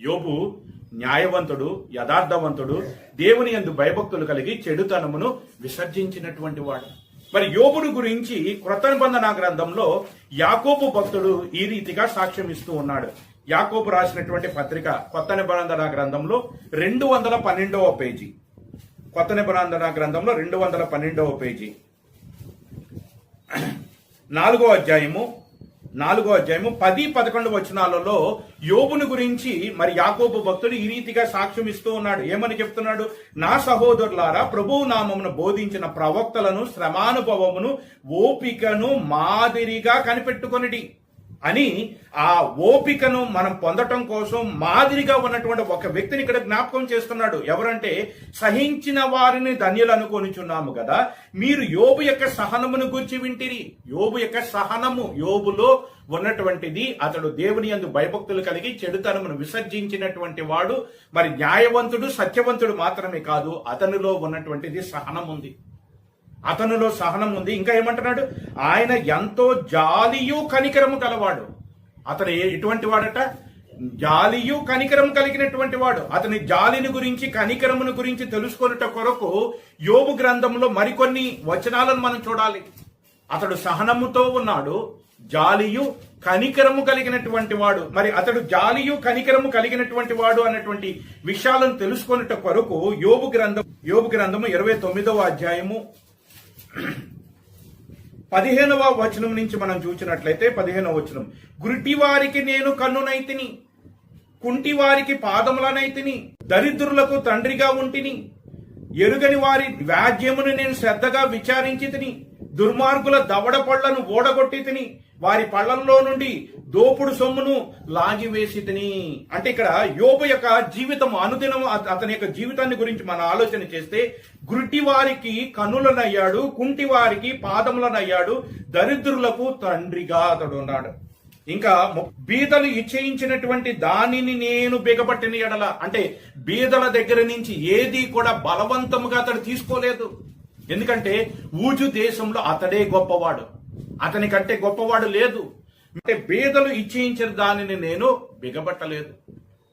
యోబు న్యాయవంతుడు యథార్థవంతుడు దేవుని యందు భయభక్తులు కలిగి చెడుతనమును విసర్జించినటువంటి వాడు. మరి యోబుడు గురించి కృత నిబంధన గ్రంథంలో యాకోబు భక్తుడు ఈ రీతిగా సాక్ష్యం ఇస్తూ ఉన్నాడు. యాకోబు రాసినటువంటి పత్రిక కొత్త నిబంధన గ్రంథంలో రెండు వందల పన్నెండవ పేజీ. కొత్త నిబంధన గ్రంథంలో రెండు వందల పన్నెండవ పేజీ. నాలుగో అధ్యాయము నాలుగో అధ్యాయము పది పదకొండు వచనాలలో యోబుని గురించి మరి యాకోబు భక్తుడు ఈ రీతిగా సాక్ష్యం ఇస్తూ ఉన్నాడు. ఏమని చెప్తున్నాడు? నా సహోదరులారా ప్రభువు నామమును బోధించిన ప్రవక్తలను శ్రమానుభవమును ఓపికను మాదిరిగా కనిపెట్టుకొనిటి అని ఆ ఓపికను మనం పొందటం కోసం మాదిరిగా ఉన్నటువంటి ఒక వ్యక్తిని ఇక్కడ జ్ఞాపకం చేస్తున్నాడు. ఎవరంటే సహించిన వారిని ధన్యులు అనుకొనిచున్నాము కదా. మీరు యోబు యొక్క సహనమును గురించి వింటిరి. యోబు యొక్క సహనము యోబులో ఉన్నటువంటిది. అతడు దేవుని యందు భయభక్తులు కలిగి చెడుతనమును విసర్జించినటువంటి వాడు. మరి న్యాయవంతుడు సత్యవంతుడు మాత్రమే కాదు. అతనిలో ఉన్నటువంటిది సహనం ఉంది అతనిలో సహనం ఉంది. ఇంకా ఏమంటున్నాడు? ఆయన ఎంతో జాలియు కనికరము కలవాడు అతను ఏ- ఎటువంటి వాడట? జాలియు కనికరం కలిగినటువంటి వాడు. అతని జాలిని గురించి కనికరమును గురించి తెలుసుకొనుట కొరకు యోగు గ్రంథంలో మరికొన్ని వచనాలను మనం చూడాలి. అతడు సహనముతో ఉన్నాడు. జాలియు కనికరము కలిగినటువంటి వాడు. మరి అతడు జాలియు కనికరము కలిగినటువంటి వాడు అన్నటువంటి విషయాలను తెలుసుకొనుట కొరకు యోగు గ్రంథం యోగు గ్రంథము ఇరవై తొమ్మిదవ అధ్యాయము పదిహేనవ వచనం నుంచి మనం చూసినట్లయితే పదిహేనవ వచనం. గురిటి వారికి నేను కన్నునైతిని కుంటి వారికి పాదములనైతిని దరిద్రులకు తండ్రిగా ఉంటిని ఎరుగని వారి వ్యాజ్యమును నేను శ్రద్ధగా విచారించి తిని దుర్మార్గుల దవడ పళ్ళను ఓడగొట్టి తిని వారి పళ్ళంలో నుండి దోపుడు సొమ్మును లాగివేసి తిని. అంటే ఇక్కడ యోబు యొక్క జీవితం అనుదినం అతని యొక్క జీవితాన్ని గురించి మనం ఆలోచన చేస్తే గురిటి వారికి కనులనయ్యాడు కుంటి వారికి పాదములనయ్యాడు దరిద్రులకు తండ్రిగా అతడు ఉన్నాడు. ఇంకా బీదలు ఇచ్చేయించినటువంటి దానిని నేను బిగబట్టిన ఎడల అంటే బీదల దగ్గర నుంచి ఏది కూడా బలవంతముగా అతడు తీసుకోలేదు. ఎందుకంటే ఊజు దేశంలో అతడే గొప్పవాడు. అతని కంటే గొప్పవాడు లేదు. అంటే బీదలు ఇచ్చేయించిన దానిని నేను బిగబట్టలేదు.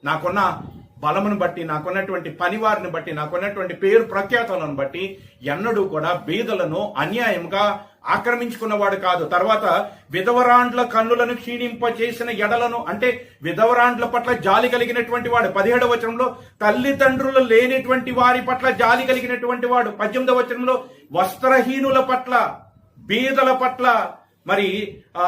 నాకున్న బలమును బట్టి నాకున్నటువంటి పనివారిని బట్టి నాకున్నటువంటి పేరు ప్రఖ్యాతలను బట్టి ఎన్నడూ కూడా బీదలను అన్యాయంగా ఆక్రమించుకున్నవాడు కాదు. తర్వాత విధవరాండ్ల కన్నులను క్షీణింప చేసిన ఎడలను అంటే విధవరాండ్ల పట్ల జాలి కలిగినటువంటి వాడు పదిహేడవ వచనంలో తల్లిదండ్రులు లేనిటువంటి వారి పట్ల జాలి కలిగినటువంటి వాడు పద్దెనిమిదవ వచనంలో వస్త్రహీనుల పట్ల బీదల పట్ల మరి ఆ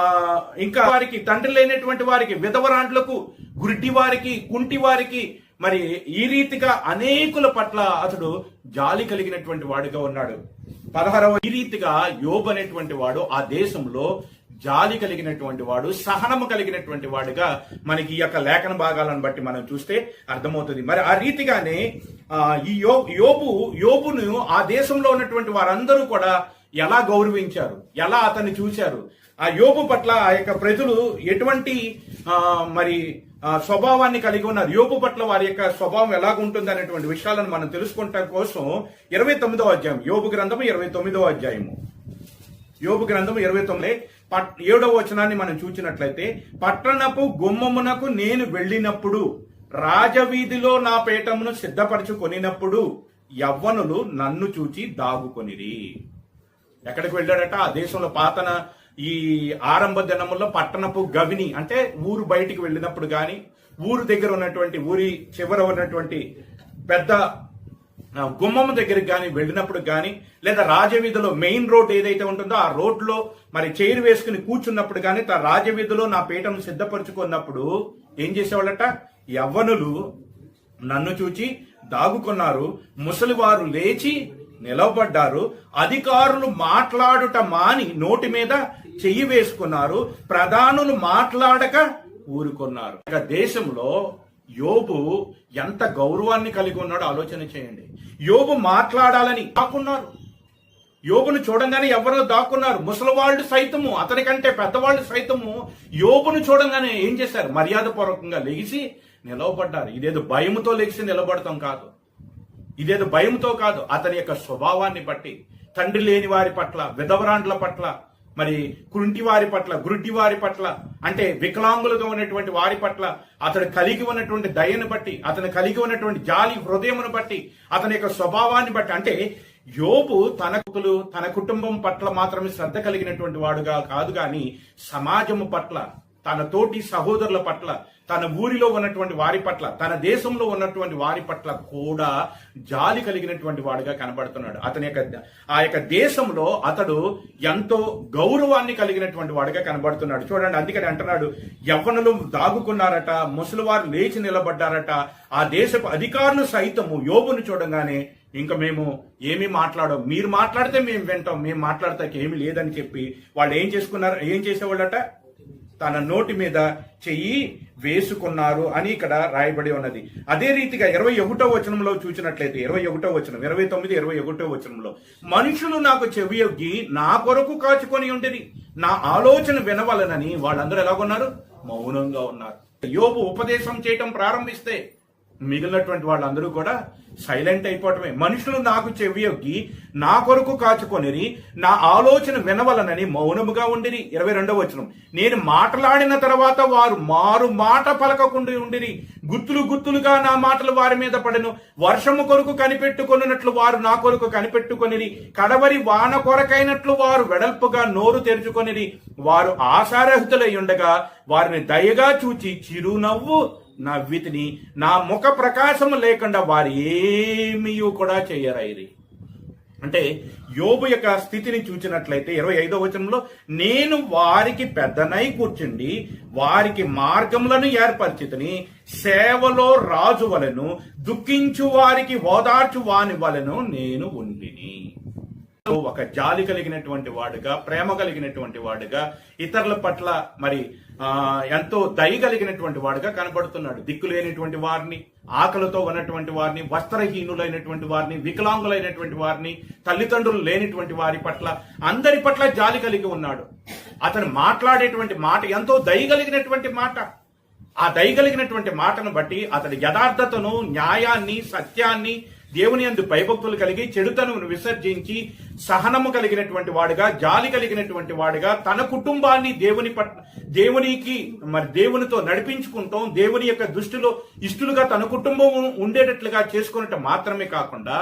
ఇంకా వారికి తండ్రి లేనటువంటి వారికి విధవరాండ్లకు గుడ్డి వారికి కుంటి వారికి మరి ఈ రీతిగా అనేకుల పట్ల అతడు జాలి కలిగినటువంటి వాడుగా ఉన్నాడు. పదహారవ ఈ రీతిగా యోబు అనేటువంటి వాడు ఆ దేశంలో జాలి కలిగినటువంటి వాడు సహనము కలిగినటువంటి వాడుగా మనకి ఈ యొక్క లేఖన భాగాలను బట్టి మనం చూస్తే అర్థమవుతుంది. మరి ఆ రీతిగానే ఆ, ఈ యోబు యోబును ఆ దేశంలో ఉన్నటువంటి వారందరూ కూడా ఎలా గౌరవించారు? ఎలా అతన్ని చూశారు? ఆ యోపు పట్ల ఆ యొక్క ప్రజలు ఎటువంటి మరి స్వభావాన్ని కలిగి ఉన్నారు? యోపు పట్ల వారి యొక్క స్వభావం ఎలాగుంటుంది అనేటువంటి విషయాలను మనం తెలుసుకుంటాం కోసం ఇరవై తొమ్మిదో అధ్యాయం. యోపు గ్రంథము ఇరవై తొమ్మిదో అధ్యాయము. యోపు గ్రంథము ఇరవై తొమ్మిది పట్- ఏడవ వచనాన్ని మనం చూసినట్లయితే పట్టణపు గుమ్మమునకు నేను వెళ్ళినప్పుడు రాజవీధిలో నా పీఠమును సిద్ధపరచుకొనినప్పుడు యవ్వనులు నన్ను చూచి దాగుకొనిరి. ఎక్కడికి వెళ్ళాడట? ఆ దేశంలో పాతన ఈ ఆరంభ దినముల్లో పట్టణపు గవిని అంటే ఊరు బయటికి వెళ్ళినప్పుడు కానీ ఊరు దగ్గర ఉన్నటువంటి ఊరి చివర ఉన్నటువంటి పెద్ద గుమ్మం దగ్గరికి కానీ వెళ్ళినప్పుడు కానీ లేదా రాజవీధిలో మెయిన్ రోడ్ ఏదైతే ఉంటుందో ఆ రోడ్లో మరి చైర్ వేసుకుని కూర్చున్నప్పుడు కానీ తన రాజవీధిలో నా పీఠం సిద్ధపరచుకున్నప్పుడు ఏం చేసేవాళ్ళట? యవ్వనులు నన్ను చూచి దాగుకున్నారు. ముసలివారు లేచి నిలవబడ్డారు. అధికారులు మాట్లాడుట మాని నోటి మీద చెయ్యి వేసుకున్నారు. ప్రధానులు మాట్లాడక ఊరుకున్నారు. ఇక దేశంలో యోబు ఎంత గౌరవాన్ని కలిగి ఉన్నాడో ఆలోచన చేయండి. యోబు మాట్లాడాలని దాక్కున్నారు. యోబును చూడంగానే ఎవరో దాక్కున్నారు. ముసలివాళ్ళు సైతము అతనికంటే పెద్దవాళ్ళు సైతము. యోబును చూడంగానే ఏం చేశారు? మర్యాదపూర్వకంగా లెగిసి నిలవబడ్డారు. ఇదేదో భయముతో లెగిసి నిలబడతాం కాదు. ఇదేదో భయంతో కాదు అతని యొక్క స్వభావాన్ని బట్టి తండ్రి లేని వారి పట్ల విధవరాండ్ల పట్ల మరి కురింటి వారి పట్ల గురుటి వారి పట్ల అంటే వికలాంగులుగా ఉన్నటువంటి వారి పట్ల అతడు కలిగి ఉన్నటువంటి దయను బట్టి అతను కలిగి ఉన్నటువంటి జాలి హృదయమును బట్టి అతని యొక్క స్వభావాన్ని బట్టి అంటే యోబు తన కులు తన కుటుంబం పట్ల మాత్రమే శ్రద్ధ కలిగినటువంటి వాడుగా కాదు కానీ సమాజము పట్ల తన తోటి సహోదరుల పట్ల తన ఊరిలో ఉన్నటువంటి వారి పట్ల తన దేశంలో ఉన్నటువంటి వారి పట్ల కూడా జాలి కలిగినటువంటి వాడుగా కనబడుతున్నాడు. అతని యొక్క ఆ యొక్క దేశంలో అతడు ఎంతో గౌరవాన్ని కలిగినటువంటి వాడుగా కనబడుతున్నాడు. చూడండి అందుకని అంటున్నాడు యవ్వనులు దాగుకున్నారట ముసలివారు లేచి నిలబడ్డారట ఆ దేశపు అధికారులు సైతము యోగును చూడంగానే ఇంకా మేము ఏమీ మాట్లాడం మీరు మాట్లాడితే మేము వింటాం మేము మాట్లాడతాక ఏమీ లేదని చెప్పి వాళ్ళు ఏం చేసుకున్నారు ఏం చేసేవాళ్ళట? తన నోటి మీద చెయ్యి వేసుకున్నారు అని ఇక్కడ రాయబడి ఉన్నది. అదే రీతిగా ఇరవై ఒకటో వచనంలో చూసినట్లయితే ఇరవై ఒకటో వచనం ఇరవై తొమ్మిది ఇరవై ఒకటో వచనంలో మనుషులు నాకు చెవియొగ్గి నా కొరకు కాచుకొని ఉండేది నా ఆలోచన వినవలనని వాళ్ళందరూ ఎలాగున్నారు మౌనంగా ఉన్నారు. యోబు ఉపదేశం చేయటం ప్రారంభిస్తే మిగిలినటువంటి వాళ్ళందరూ కూడా సైలెంట్ అయిపోవటమే. మనుషులు నాకు చెవియొగ్గి నా కొరకు కాచుకొనిరి నా ఆలోచన వినవలనని మౌనముగా ఉండిరి. ఇరవై రెండవ వచనం. నేను మాట్లాడిన తర్వాత వారు మారు మాట పలకకుండా ఉండిరి. గుత్తులు గుత్తులుగా నా మాటలు వారి మీద పడను. వర్షము కొరకు కనిపెట్టుకొనినట్లు వారు నా కొరకు కనిపెట్టుకొనిరి. కడవరి వాన కొరకైనట్లు వారు వెడల్పుగా నోరు తెరుచుకొనిరి. వారు ఆశారహితులై ఉండగా వారిని దయగా చూచి చిరునవ్వు నా నవ్వితిని నా ముఖ ప్రకాశము లేకుండా వారు ఏమీ కూడా చేయరైరి. అంటే యోబు యొక్క స్థితిని చూచినట్లయితే ఇరవై ఐదో వచనంలో నేను వారికి పెద్దనై కూర్చుండి వారికి మార్గములను ఏర్పరిచితిని సేవలో రాజు వలెను దుఃఖించు వారికి ఓదార్చు వాని వలెను నేను ఉండిని. ఒక జాలి కలిగినటువంటి వాడుగా ప్రేమ కలిగినటువంటి వాడుగా ఇతరుల పట్ల మరి ఆ ఎంతో దయ కలిగినటువంటి వాడుగా కనబడుతున్నాడు. దిక్కు లేనటువంటి వారిని ఆకలితో ఉన్నటువంటి వారిని వస్త్రహీనులైనటువంటి వారిని వికలాంగులైనటువంటి వారిని తల్లిదండ్రులు లేనిటువంటి వారి పట్ల అందరి పట్ల జాలి కలిగి ఉన్నాడు. అతను మాట్లాడేటువంటి మాట ఎంతో దయ కలిగినటువంటి మాట. ఆ దయ కలిగినటువంటి మాటను బట్టి అతడి యథార్థతను న్యాయాన్ని సత్యాన్ని దేవుని అందు భయభక్తులు కలిగి చెడుతను విసర్జించి సహనము కలిగినటువంటి వాడుగా జాలి కలిగినటువంటి వాడుగా తన కుటుంబాన్ని దేవుని పట్ల దేవునికి మరి దేవునితో నడిపించుకుంటాం దేవుని యొక్క దృష్టిలో ఇష్టలుగా తన కుటుంబం ఉండేటట్లుగా చేసుకున్నట్టు మాత్రమే కాకుండా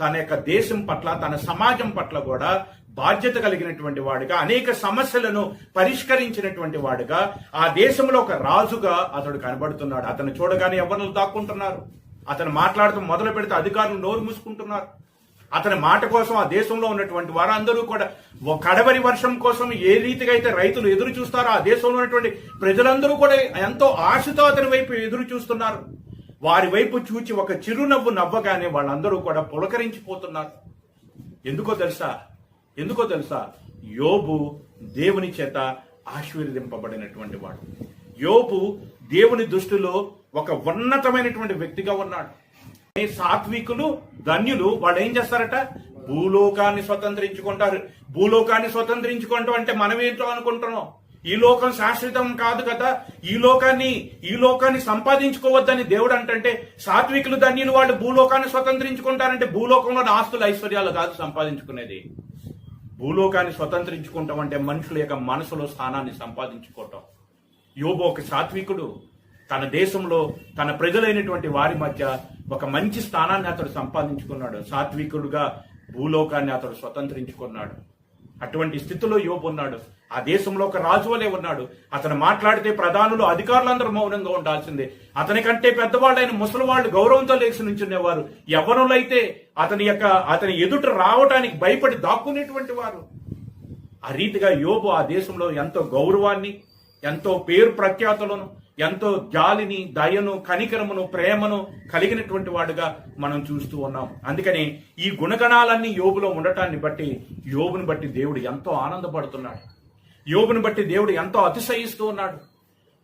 తన యొక్క దేశం పట్ల తన సమాజం పట్ల కూడా బాధ్యత కలిగినటువంటి వాడుగా అనేక సమస్యలను పరిష్కరించినటువంటి వాడుగా ఆ దేశంలో ఒక రాజుగా అతడు కనబడుతున్నాడు. అతను చూడగానే ఎవరిని దాక్కుంటున్నారు. అతను మాట్లాడుతూ మొదలు పెడితే అధికారులు నోరు మూసుకుంటున్నారు. అతని మాట కోసం ఆ దేశంలో ఉన్నటువంటి వారందరూ కూడా ఒక కడవరి వర్షం కోసం ఏ రీతిగా అయితే రైతులు ఎదురు చూస్తారో ఆ దేశంలో ఉన్నటువంటి ప్రజలందరూ కూడా ఎంతో ఆశతో అతని వైపు ఎదురు చూస్తున్నారు. వారి వైపు చూచి ఒక చిరునవ్వు నవ్వగానే వాళ్ళందరూ కూడా పులకరించిపోతున్నారు. ఎందుకో తెలుసా? ఎందుకో తెలుసా? యోబు దేవుని చేత ఆశీర్వదింపబడినటువంటి వాడు. యోపు దేవుని దృష్టిలో ఒక ఉన్నతమైనటువంటి వ్యక్తిగా ఉన్నాడు. ఈ సాత్వికులు ధన్యులు వాళ్ళు ఏం చేస్తారట? భూలోకాన్ని స్వతంత్రించుకుంటారు. భూలోకాన్ని స్వతంత్రించుకుంటాం అంటే మనం ఏంటో అనుకుంటున్నాం? ఈ లోకం శాశ్వతం కాదు కదా? ఈ లోకాన్ని ఈ లోకాన్ని సంపాదించుకోవద్దని దేవుడు అంటే సాత్వికులు ధన్యులు వాళ్ళు భూలోకాన్ని స్వతంత్రించుకుంటారంటే భూలోకంలో ఆస్తులు ఐశ్వర్యాలు కాదు సంపాదించుకునేది. భూలోకాన్ని స్వతంత్రించుకుంటాం అంటే మనుషుల యొక్క మనసులో స్థానాన్ని సంపాదించుకోవటం. యోబు ఒక సాత్వికుడు. తన దేశంలో తన ప్రజలైనటువంటి వారి మధ్య ఒక మంచి స్థానాన్ని అతడు సంపాదించుకున్నాడు. సాత్వికుడుగా భూలోకాన్ని అతడు స్వతంత్రించుకున్నాడు. అటువంటి స్థితిలో యోబు ఉన్నాడు. ఆ దేశంలో ఒక రాజు వలె ఉన్నాడు. అతను మాట్లాడితే ప్రధానులు అధికారులందరూ మౌనంగా ఉండాల్సిందే. అతని కంటే పెద్దవాళ్ళైన ముసలివాళ్ళు గౌరవంతో లేచి నుంచునేవారు. ఎవరులైతే అతని యొక్క అతని ఎదుట రావడానికి భయపడి దాక్కునేటువంటి వారు? ఆ రీతిగా యోబు ఆ దేశంలో ఎంతో గౌరవాన్ని ఎంతో పేరు ప్రఖ్యాతులను ఎంతో జాలిని దయను కనికరమును ప్రేమను కలిగినటువంటి వాడుగా మనం చూస్తూ ఉన్నాం. అందుకని ఈ గుణగణాలన్నీ యోబులో ఉండటాన్ని బట్టి యోబుని బట్టి దేవుడు ఎంతో ఆనందపడుతున్నాడు. యోబుని బట్టి దేవుడు ఎంతో అతిశయిస్తూ ఉన్నాడు.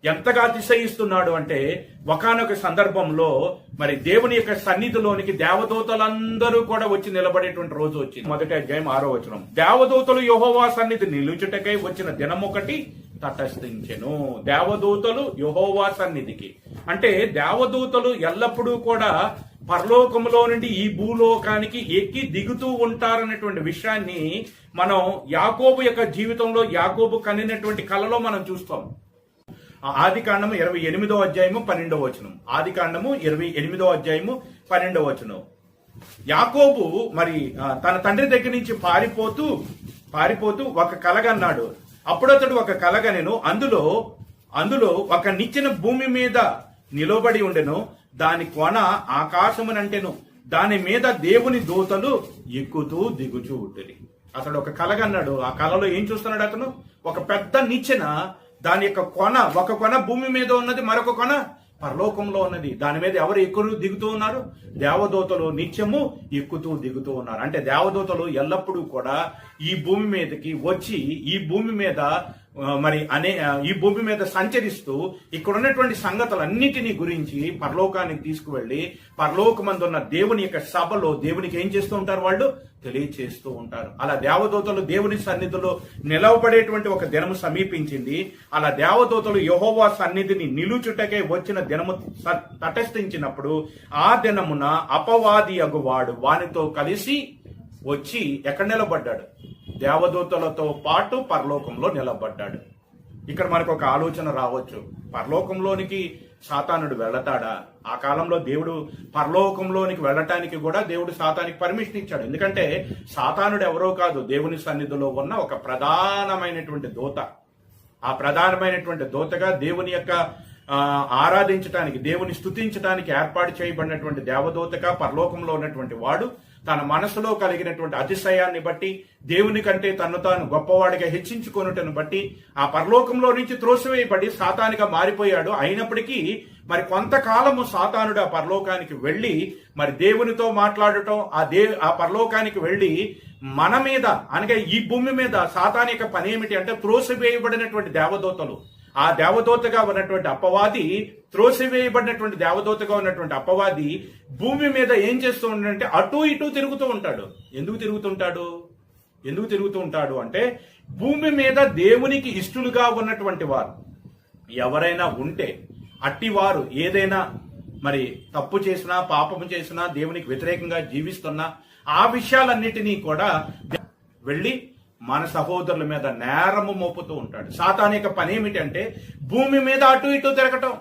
ఎంతగా అతిశయిస్తున్నాడు అంటే ఒకనొక సందర్భంలో మరి దేవుని యొక్క సన్నిధిలోనికి దేవదూతలందరూ కూడా వచ్చి నిలబడేటువంటి రోజు వచ్చింది. మొదటి అధ్యాయం ఆరో వచనం. దేవదూతలు యహోవా సన్నిధి నిలుచుటకై వచ్చిన దినం ఒకటి తటస్థించెను. దేవదూతలు యహోవా సన్నిధికి. అంటే దేవదూతలు ఎల్లప్పుడూ కూడా పరలోకంలో నుండి ఈ భూలోకానికి ఎక్కి దిగుతూ ఉంటారనేటువంటి విషయాన్ని మనం యాకోబు యొక్క జీవితంలో యాకోబు కనినటువంటి కళలో మనం చూస్తాం. ఆది కాండము ఇరవై ఎనిమిదో అధ్యాయము పన్నెండవ వచనం. ఆది కాండము ఇరవై ఎనిమిదో అధ్యాయము పన్నెండవ వచనం. యాకోబు మరి తన తండ్రి దగ్గర నుంచి పారిపోతూ పారిపోతూ ఒక కలగన్నాడు. అప్పుడు అతడు ఒక కలగనెను అందులో అందులో ఒక నిచ్చెన భూమి మీద నిలబడి ఉండెను. దాని కొన ఆకాశమునంటెను. దాని మీద దేవుని దూతలు ఎక్కుతూ దిగుచూ ఉంటుంది అతడు ఒక కలగన్నాడు ఆ కలలో ఏం చూస్తున్నాడు అతను? ఒక పెద్ద నిచ్చెన దాని యొక్క కొన ఒక కొన భూమి మీద ఉన్నది మరొక కొన పరలోకంలో ఉన్నది. దాని మీద ఎవరు ఎక్కువ దిగుతూ ఉన్నారు? దేవదూతలు నిత్యము ఎక్కుతూ దిగుతూ ఉన్నారు. అంటే దేవదూతలు ఎల్లప్పుడూ కూడా ఈ భూమి మీదకి వచ్చి ఈ భూమి మీద మరి అనే ఈ భూమి మీద సంచరిస్తూ ఇక్కడ ఉన్నటువంటి సంగతులన్నిటినీ గురించి పరలోకానికి తీసుకువెళ్ళి పరలోకమందున్న దేవుని యొక్క సభలో దేవునికి ఏం చేస్తూ ఉంటారు వాళ్ళు? తెలియచేస్తూ ఉంటారు. అలా దేవదూతలు దేవుని సన్నిధిలో నిలవబడేటువంటి ఒక దినము సమీపించింది. అలా దేవదూతలు యహోవా సన్నిధిని నిలుచుటకే వచ్చిన దినము తటస్థించినప్పుడు ఆ దినమున అపవాది అగువాడు వానితో కలిసి వచ్చి ఎక్కడ నిలబడ్డాడు? దేవదూతలతో పాటు పరలోకంలో నిలబడ్డాడు. ఇక్కడ మనకు ఒక ఆలోచన రావచ్చు. పరలోకంలోనికి సాతానుడు వెళ్ళతాడా ఆ కాలంలో దేవుడు పరలోకంలోనికి వెళ్ళటానికి కూడా దేవుడు సాతానికి పర్మిషన్ ఇచ్చాడు. ఎందుకంటే సాతానుడు ఎవరో కాదు దేవుని సన్నిధిలో ఉన్న ఒక ప్రధానమైనటువంటి దూత. ఆ ప్రధానమైనటువంటి దూతగా దేవుని యొక్క ఆరాధించటానికి దేవుని స్థుతించడానికి ఏర్పాటు చేయబడినటువంటి దేవదూతగా పరలోకంలో ఉన్నటువంటి వాడు తన మనసులో కలిగినటువంటి అతిశయాన్ని బట్టి దేవుని కంటే తను తాను గొప్పవాడిగా హెచ్చించుకొనుటను బట్టి ఆ పరలోకంలో నుంచి త్రోసివేయబడి సాతానిగా మారిపోయాడు. అయినప్పటికీ మరి కొంతకాలము సాతానుడు ఆ పరలోకానికి వెళ్ళి మరి దేవునితో మాట్లాడటం ఆ దే ఆ పరలోకానికి వెళ్ళి మన మీద అనగా ఈ భూమి మీద సాతాని యొక్క పని ఏమిటి అంటే త్రోసివేయబడినటువంటి దేవదూతలు. ఆ దేవదూతగా ఉన్నటువంటి అప్పవాది త్రోసివేయబడినటువంటి దేవదూతగా ఉన్నటువంటి అప్పవాది భూమి మీద ఏం చేస్తూ ఉంటాడంటే అటు ఇటు తిరుగుతూ ఉంటాడు. ఎందుకు తిరుగుతుంటాడు? ఎందుకు తిరుగుతూ ఉంటాడు అంటే భూమి మీద దేవునికి ఇష్టలుగా ఉన్నటువంటి వారు. ఎవరైనా ఉంటే అట్టివారు ఏదైనా మరి తప్పు చేసినా పాపము చేసినా దేవునికి వ్యతిరేకంగా జీవిస్తున్నా ఆ విషయాలన్నిటినీ కూడా వెళ్ళి మన సహోదరుల మీద నేరము మోపుతూ ఉంటాడు. సాతానిక పని ఏమిటంటే భూమి మీద అటు ఇటు తిరగటం.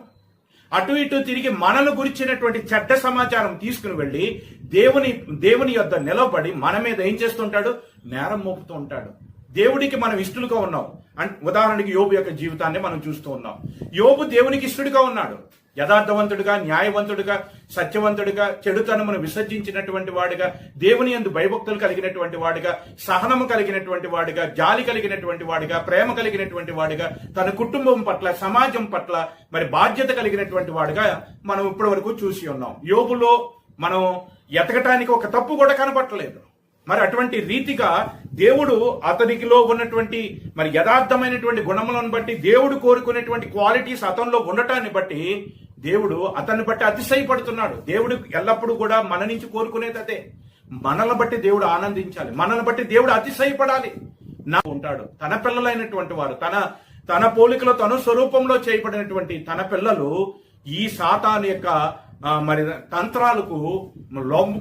అటు ఇటు తిరిగి మనను గురించినటువంటి చెడ్డ సమాచారం తీసుకుని వెళ్ళి దేవుని దేవుని యొద్ద నిలబడి మన మీద ఏం చేస్తుంటాడు? నేరం మోపుతూ ఉంటాడు. దేవుడికి మనం ఇష్టలుగా ఉన్నాం. ఉదాహరణకి యోబు యొక్క జీవితాన్ని మనం చూస్తూ ఉన్నాం. యోబు దేవునికి ఇష్టడుగా ఉన్నాడు. యథార్థవంతుడిగా న్యాయవంతుడిగా సత్యవంతుడిగా చెడుతనమును విసర్జించినటువంటి వాడిగా దేవుని యందు భయభక్తులు కలిగినటువంటి వాడిగా సహనము కలిగినటువంటి వాడిగా జాలి కలిగినటువంటి వాడిగా ప్రేమ కలిగినటువంటి వాడిగా తన కుటుంబం పట్ల సమాజం పట్ల మరి బాధ్యత కలిగినటువంటి వాడిగా మనం ఇప్పటి వరకు చూసి ఉన్నాం. యోగులో మనం ఎతకటానికి ఒక తప్పు కూడా కనపట్టలేదు. మరి అటువంటి రీతిగా దేవుడు అతనికిలో ఉన్నటువంటి మరి యథార్థమైనటువంటి గుణములను బట్టి దేవుడు కోరుకునేటువంటి క్వాలిటీస్ అతనిలో ఉండటాన్ని బట్టి దేవుడు అతన్ని బట్టి అతిశయపడుతున్నాడు. దేవుడు ఎల్లప్పుడూ కూడా మన నుంచి కోరుకునేది అదే. మనల్ని బట్టి దేవుడు ఆనందించాలి. మనల్ని బట్టి దేవుడు అతిశయపడాలి. నా ఉంటాడు. తన పిల్లలైనటువంటి వారు తన తన పోలికలో తన స్వరూపంలో చేయబడినటువంటి తన పిల్లలు ఈ సాతాను యొక్క మరి తంత్రాలకు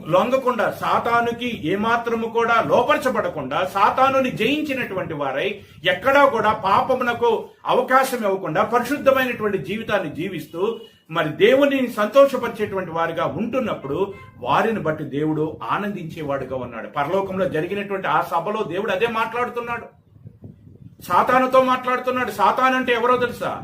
లొంగకుండా సాతానుకి ఏమాత్రము కూడా లోపరచబడకుండా సాతానుని జయించినటువంటి వారై ఎక్కడా కూడా పాపమునకు అవకాశం ఇవ్వకుండా పరిశుద్ధమైనటువంటి జీవితాన్ని జీవిస్తూ మరి దేవుని సంతోషపరిచేటువంటి వారిగా ఉంటున్నప్పుడు వారిని బట్టి దేవుడు ఆనందించేవాడుగా ఉన్నాడు. పరలోకంలో జరిగినటువంటి ఆ సభలో దేవుడు అదే మాట్లాడుతున్నాడు. సాతానుతో మాట్లాడుతున్నాడు. సాతాన్ అంటే ఎవరో తెలుసా?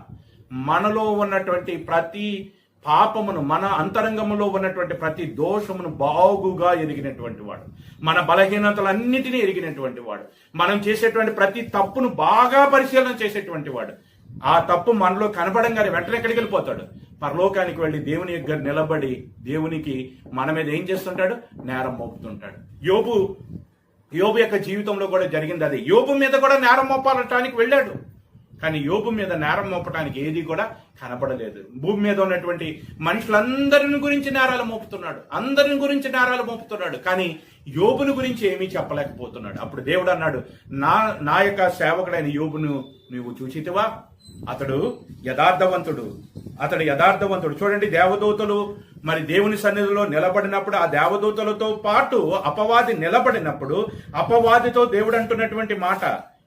మనలో ఉన్నటువంటి ప్రతి పాపమును మన అంతరంగములో ఉన్నటువంటి ప్రతి దోషమును బాగుగా ఎరిగినటువంటి వాడు. మన బలహీనతలన్నిటినీ ఎరిగినటువంటి వాడు. మనం చేసేటువంటి ప్రతి తప్పును బాగా పరిశీలన చేసేటువంటి వాడు. ఆ తప్పు మనలో కనబడంగానే వెంటనే ఎక్కడికి వెళ్ళిపోతాడు. పరలోకానికి వెళ్ళి దేవుని దగ్గర నిలబడి దేవునికి మన మీద ఏం చేస్తుంటాడు? నేరం మోపుతుంటాడు. యోబు యోబు యొక్క జీవితంలో కూడా జరిగింది అది. యోబు మీద కూడా నేరం మోపాలటానికి వెళ్ళాడు. కానీ యోపు మీద నేరం మోపటానికి ఏది కూడా కనపడలేదు భూమి మీద ఉన్నటువంటి మనుషులందరిని గురించి నేరాలు మోపుతున్నాడు. అందరిని గురించి నేరాలు మోపుతున్నాడు. కానీ యోబుని గురించి ఏమీ చెప్పలేకపోతున్నాడు. అప్పుడు దేవుడు అన్నాడు నా నా యొక్క సేవకుడైన యోబును నువ్వు చూచితివా? అతడు యథార్థవంతుడు. అతడు యథార్థవంతుడు. చూడండి దేవదూతలు మరి దేవుని సన్నిధిలో నిలబడినప్పుడు ఆ దేవదూతలతో పాటు అపవాది నిలబడినప్పుడు అపవాదితో దేవుడు అంటున్నటువంటి మాట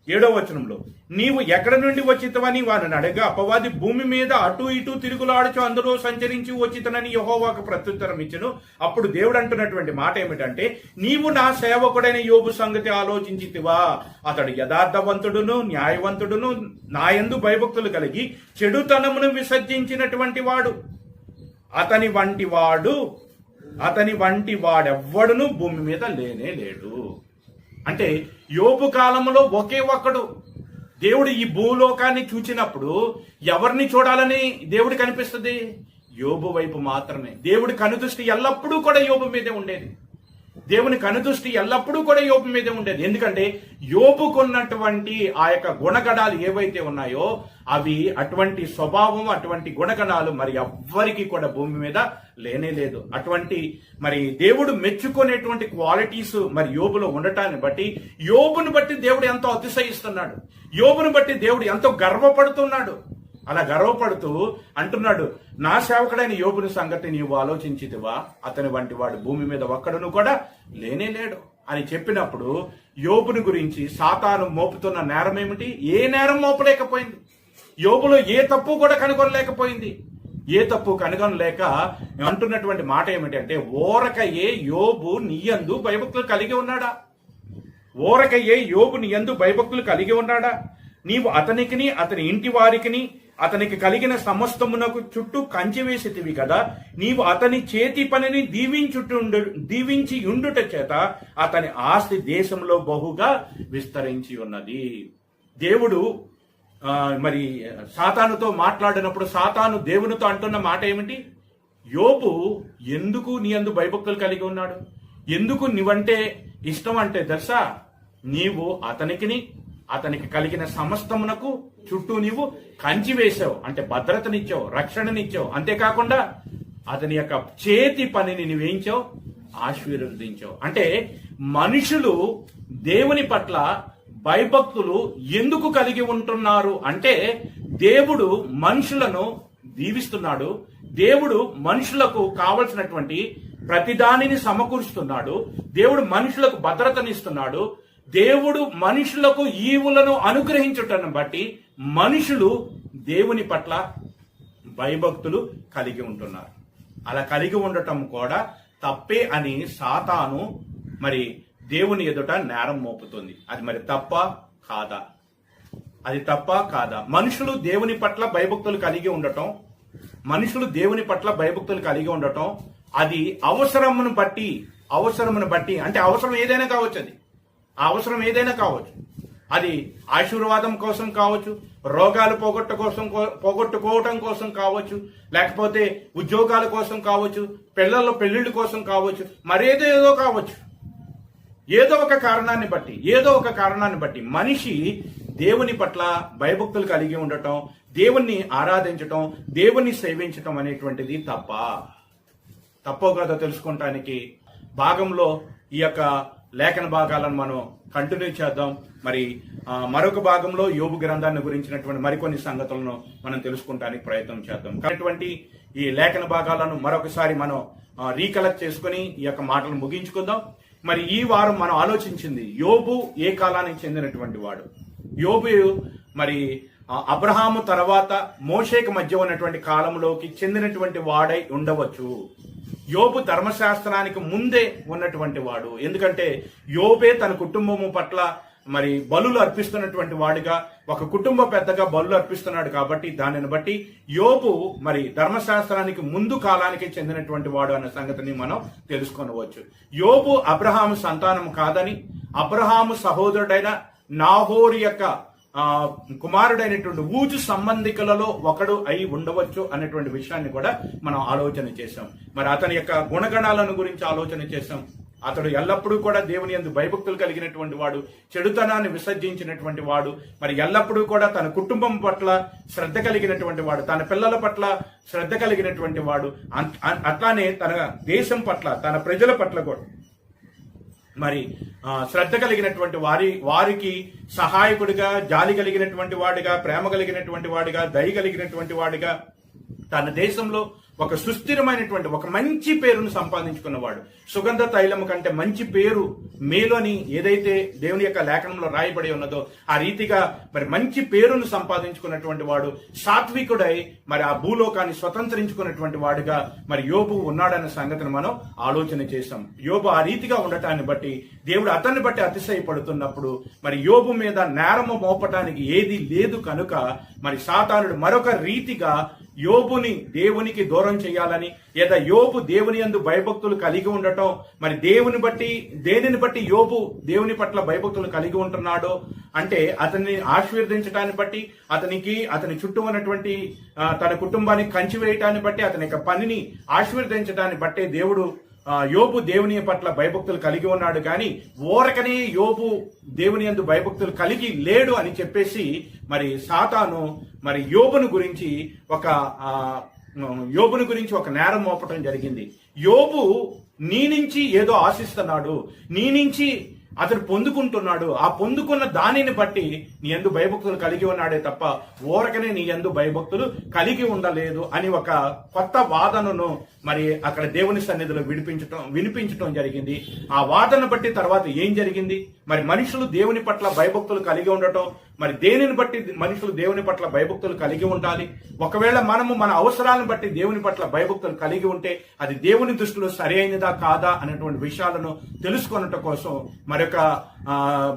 ఏడో వచనంలో నీవు ఎక్కడ నుండి వచ్చితవని వారిని అడగా. అపవాది భూమి మీద అటు ఇటు తిరుగులాడుచు అందులో సంచరించి వచ్చితనని యహోవాకు ప్రత్యుత్తరం ఇచ్చను. అప్పుడు దేవుడు అంటున్నటువంటి మాట ఏమిటంటే నీవు నా సేవకుడైన యోబు సంగతి ఆలోచించితివా. అతడు యథార్థవంతుడును న్యాయవంతుడును నాయందు భయభక్తులు కలిగి చెడుతనమును విసర్జించినటువంటి వాడు. అతని వంటి వాడు అతని వంటి వాడెవ్వడును భూమి మీద లేనే లేడు. అంటే యోపు కాలంలో ఒకే ఒక్కడు. దేవుడు ఈ భూలోకాన్ని చూచినప్పుడు ఎవరిని చూడాలని దేవుడు కనిపిస్తుంది? యోబు వైపు మాత్రమే. దేవుడి కనుదృష్టి ఎల్లప్పుడూ కూడా యోబు మీదే ఉండేది. దేవుని కనుదృష్టి ఎల్లప్పుడూ కూడా యోపు మీదే ఉండేది. ఎందుకంటే యోపుకున్నటువంటి ఆ యొక్క గుణగణాలు ఏవైతే ఉన్నాయో అవి అటువంటి స్వభావం అటువంటి గుణగణాలు మరి ఎవ్వరికి కూడా భూమి మీద లేనే లేదు. అటువంటి మరి దేవుడు మెచ్చుకునేటువంటి క్వాలిటీస్ మరి యోబులో ఉండటాన్ని బట్టి యోబును బట్టి దేవుడు ఎంతో అతిశయిస్తున్నాడు. యోబును బట్టి దేవుడు ఎంతో గర్వపడుతున్నాడు. అలా గర్వపడుతూ అంటున్నాడు నా సేవకుడైన యోబుని సంగతి నీవు ఆలోచించితివా? అతని వంటి వాడు భూమి మీద ఒక్కడును కూడా లేనే లేడు. అని చెప్పినప్పుడు యోబుని గురించి సాతాను మోపుతున్న నేరం ఏమిటి? ఏ నేరం మోపలేకపోయింది? యోబులో ఏ తప్పు కూడా కనుగొనలేకపోయింది. ఏ తప్పు కనుగొనలేక అంటున్నటువంటి మాట ఏమిటంటే ఓరకయే యోబు నీయందు భయభక్తులు కలిగి ఉన్నాడా? ఓరకయ్యే యోబు నీయందు భయభక్తులు కలిగి ఉన్నాడా? నీవు అతనికిని అతని ఇంటి వారికిని అతనికి కలిగిన సమస్తమునకు చుట్టూ కంచి వేసితివి కదా? నీవు అతని చేతి పనిని దీవించుటుండు దీవించి ఉండుట చేత అతని ఆస్తి దేశంలో బహుగా విస్తరించి ఉన్నది. దేవుడు మరి సాతానుతో మాట్లాడినప్పుడు సాతాను దేవునితో అంటున్న మాట ఏమిటి? యోబు ఎందుకు నీ అందు భయభక్తులు కలిగి ఉన్నాడు? ఎందుకు నీవంటే ఇష్టం అంటే దర్శ నీవు అతనికిని అతనికి కలిగిన సమస్తమునకు చుట్టూ నీవు కంచి వేసావు అంటే భద్రతనిచ్చావు రక్షణనిచ్చావు. అంతేకాకుండా అతని యొక్క చేతి పనిని నువ్వేయించావు ఆశీర్వదించావు. అంటే మనుషులు దేవుని పట్ల భయభక్తులు ఎందుకు కలిగి ఉంటున్నారు అంటే దేవుడు మనుషులను దీవిస్తున్నాడు దేవుడు మనుషులకు కావలసినటువంటి ప్రతిదానిని సమకూరుస్తున్నాడు దేవుడు మనుషులకు భద్రతనిస్తున్నాడు దేవుడు మనుషులకు ఈవులను అనుగ్రహించుటను బట్టి మనుషులు దేవుని పట్ల భయభక్తులు కలిగి ఉంటున్నారు. అలా కలిగి ఉండటం కూడా తప్పే అని సాతాను మరి దేవుని ఎదుట నేరం మోపుతుంది. అది మరి తప్ప కాదా? అది తప్ప కాదా? మనుషులు దేవుని పట్ల భయభక్తులు కలిగి ఉండటం మనుషులు దేవుని పట్ల భయభక్తులు కలిగి ఉండటం అది అవసరమును బట్టి అవసరమును బట్టి అంటే అవసరం ఏదైనా కావచ్చు అది. అవసరం ఏదైనా కావచ్చు. అది ఆశీర్వాదం కోసం కావచ్చు రోగాలు పోగొట్ట కోసం పోగొట్టుకోవటం కోసం కావచ్చు లేకపోతే ఉద్యోగాల కోసం కావచ్చు పిల్లల పెళ్ళిళ్ళ కోసం కావచ్చు మరేదో ఏదో కావచ్చు. ఏదో ఒక కారణాన్ని బట్టి ఏదో ఒక కారణాన్ని బట్టి మనిషి దేవుని పట్ల భయభక్తులు కలిగి ఉండటం దేవుణ్ణి ఆరాధించటం దేవుణ్ణి సేవించటం అనేటువంటిది తప్ప. తప్పో కదా తెలుసుకోవటానికి భాగంలో ఈ యొక్క లేఖన భాగాలను మనం కంటిన్యూ చేద్దాం. మరి మరొక భాగంలో యోగు గ్రంథాన్ని గురించినటువంటి మరికొన్ని సంగతులను మనం తెలుసుకుంటానికి ప్రయత్నం చేద్దాం. కాబట్టి ఈ లేఖన భాగాలను మరొకసారి మనం రీకలెక్ట్ చేసుకుని ఈ యొక్క మాటలు ముగించుకుందాం. మరి ఈ వారం మనం ఆలోచించింది యోబు ఏ కాలానికి చెందినటువంటి వాడు? యోబు మరి అబ్రహాము తర్వాత మోషేకి మధ్య ఉన్నటువంటి కాలంలోకి చెందినటువంటి వాడై ఉండవచ్చు. యోబు ధర్మశాస్త్రానికి ముందే ఉన్నటువంటి వాడు. ఎందుకంటే యోబే తన కుటుంబము పట్ల మరి బలులు అర్పిస్తున్నటువంటి వాడిగా ఒక కుటుంబ పెద్దగా బలులు అర్పిస్తున్నాడు కాబట్టి దానిని బట్టి యోబు మరి ధర్మశాస్త్రానికి ముందు కాలానికి చెందినటువంటి వాడు అన్న సంగతిని మనం తెలుసుకొనవచ్చు. యోబు అబ్రహాము సంతానం కాదని అబ్రహాము సహోదరుడైన నాహోరు యొక్క కుమారుడైనటువంటి ఊజు సంబంధికులలో ఒకడు అయి ఉండవచ్చు అనేటువంటి విషయాన్ని కూడా మనం ఆలోచన చేశాం. మరి అతని యొక్క గుణగణాలను గురించి ఆలోచన చేశాం. అతడు ఎల్లప్పుడూ కూడా దేవుని యందు భయభక్తులు కలిగినటువంటి వాడు చెడుతనాన్ని విసర్జించినటువంటి వాడు మరి ఎల్లప్పుడూ కూడా తన కుటుంబం పట్ల శ్రద్ధ కలిగినటువంటి వాడు తన పిల్లల పట్ల శ్రద్ధ కలిగినటువంటి వాడు అన్- అట్లానే తన దేశం పట్ల తన ప్రజల పట్ల కూడా. మరి శ్రద్ధ కలిగినటువంటి వారి వారికి సహాయకుడిగా జాలి కలిగినటువంటి వాడిగా ప్రేమ కలిగినటువంటి వాడిగా దయ కలిగినటువంటి వాడిగా తన దేశంలో ఒక సుస్థిరమైనటువంటి ఒక మంచి పేరును సంపాదించుకున్నవాడు. సుగంధ తైలము కంటే మంచి పేరు మేలోని ఏదైతే దేవుని యొక్క లేఖనంలో రాయబడి ఉన్నదో ఆ రీతిగా మరి మంచి పేరును సంపాదించుకున్నటువంటి వాడు సాత్వికుడై మరి ఆ భూలోకాన్ని స్వతంత్రించుకున్నటువంటి వాడుగా మరి యోబు ఉన్నాడన్న సంగతిని మనం ఆలోచన చేశాం. యోబు ఆ రీతిగా ఉండటాన్ని బట్టి దేవుడు అతన్ని బట్టి అతిశయపడుతున్నప్పుడు మరి యోబు మీద నేరము మోపటానికి ఏది లేదు కనుక మరి సాతానుడు మరొక రీతిగా యోబుని దేవునికి దూరం చేయాలని లేదా యోబు దేవుని యందు భయభక్తులు కలిగి ఉండటం మరి దేవుని బట్టి దేనిని బట్టి యోబు దేవుని పట్ల భయభక్తులు కలిగి ఉంటున్నాడో? అంటే అతన్ని ఆశీర్వదించడాన్ని బట్టి అతనికి అతని చుట్టూ ఉన్నటువంటి తన కుటుంబాన్ని కంచివేయటాన్ని బట్టి అతని యొక్క పనిని ఆశీర్వదించడాన్ని బట్టే దేవుడు యోబు దేవుని పట్ల భయభక్తులు కలిగి ఉన్నాడు కానీ ఓరకనే యోబు దేవుని యందు భయభక్తులు కలిగి లేడు అని చెప్పేసి మరి సాతాను మరి యోబును గురించి ఒక యోబుని గురించి ఒక నేరం మోపటం జరిగింది. యోబు నీ నుంచి ఏదో ఆశిస్తున్నాడు. నీ నుంచి అతడు పొందుకుంటున్నాడు. ఆ పొందుకున్న దానిని బట్టి నీ ఎందు భయభక్తులు కలిగి ఉన్నాడే తప్ప ఊరకనే నీ ఎందు భయభక్తులు కలిగి ఉండలేదు అని ఒక కొత్త వాదనను మరి అక్కడ దేవుని సన్నిధిలో విడిపించటం వినిపించటం జరిగింది. ఆ వాదన బట్టి తర్వాత ఏం జరిగింది? మరి మనుషులు దేవుని పట్ల భయభక్తులు కలిగి ఉండటం మరి దేనిని బట్టి మనుషులు దేవుని పట్ల భయభక్తులు కలిగి ఉండాలి? ఒకవేళ మనము మన అవసరాలను బట్టి దేవుని పట్ల భయభక్తులు కలిగి ఉంటే అది దేవుని దృష్టిలో సరి అయినదా కాదా అనేటువంటి విషయాలను తెలుసుకొనట కోసం మరొక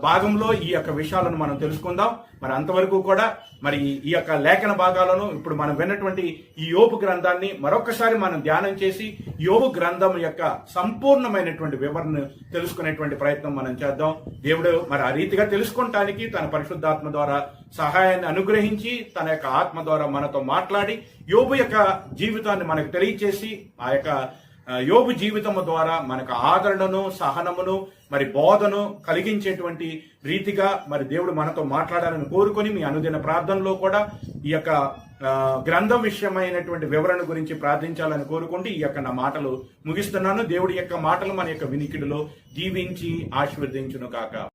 భాగంలో ఈ యొక్క విషయాలను మనం తెలుసుకుందాం. మరి అంతవరకు కూడా మరి ఈ యొక్క లేఖన భాగాలను ఇప్పుడు మనం విన్నటువంటి ఈ యోపు గ్రంథాన్ని మరొకసారి మనం ధ్యానం చేసి యోపు గ్రంథం యొక్క సంపూర్ణమైనటువంటి వివరణ తెలుసుకునేటువంటి ప్రయత్నం మనం చేద్దాం. దేవుడు మరి ఆ రీతిగా తెలుసుకోవటానికి తన పరిశుద్ధాత్మ ద్వారా సహాయాన్ని అనుగ్రహించి తన యొక్క ఆత్మ ద్వారా మనతో మాట్లాడి యోపు యొక్క జీవితాన్ని మనకు తెలియచేసి ఆ యొక్క యోబు జీవితము ద్వారా మనకు ఆదరణను సహనమును మరి బోధను కలిగించేటువంటి రీతిగా మరి దేవుడు మనతో మాట్లాడాలని కోరుకొని మీ అనుదిన ప్రార్థనలో కూడా ఈ యొక్క గ్రంథం విషయమైనటువంటి వివరణ గురించి ప్రార్థించాలని కోరుకుంటూ ఈ యొక్క నా మాటలు ముగిస్తున్నాను. దేవుడి యొక్క మాటలు మన యొక్క వినికిడిలో దీవించి ఆశీర్వదించును కాక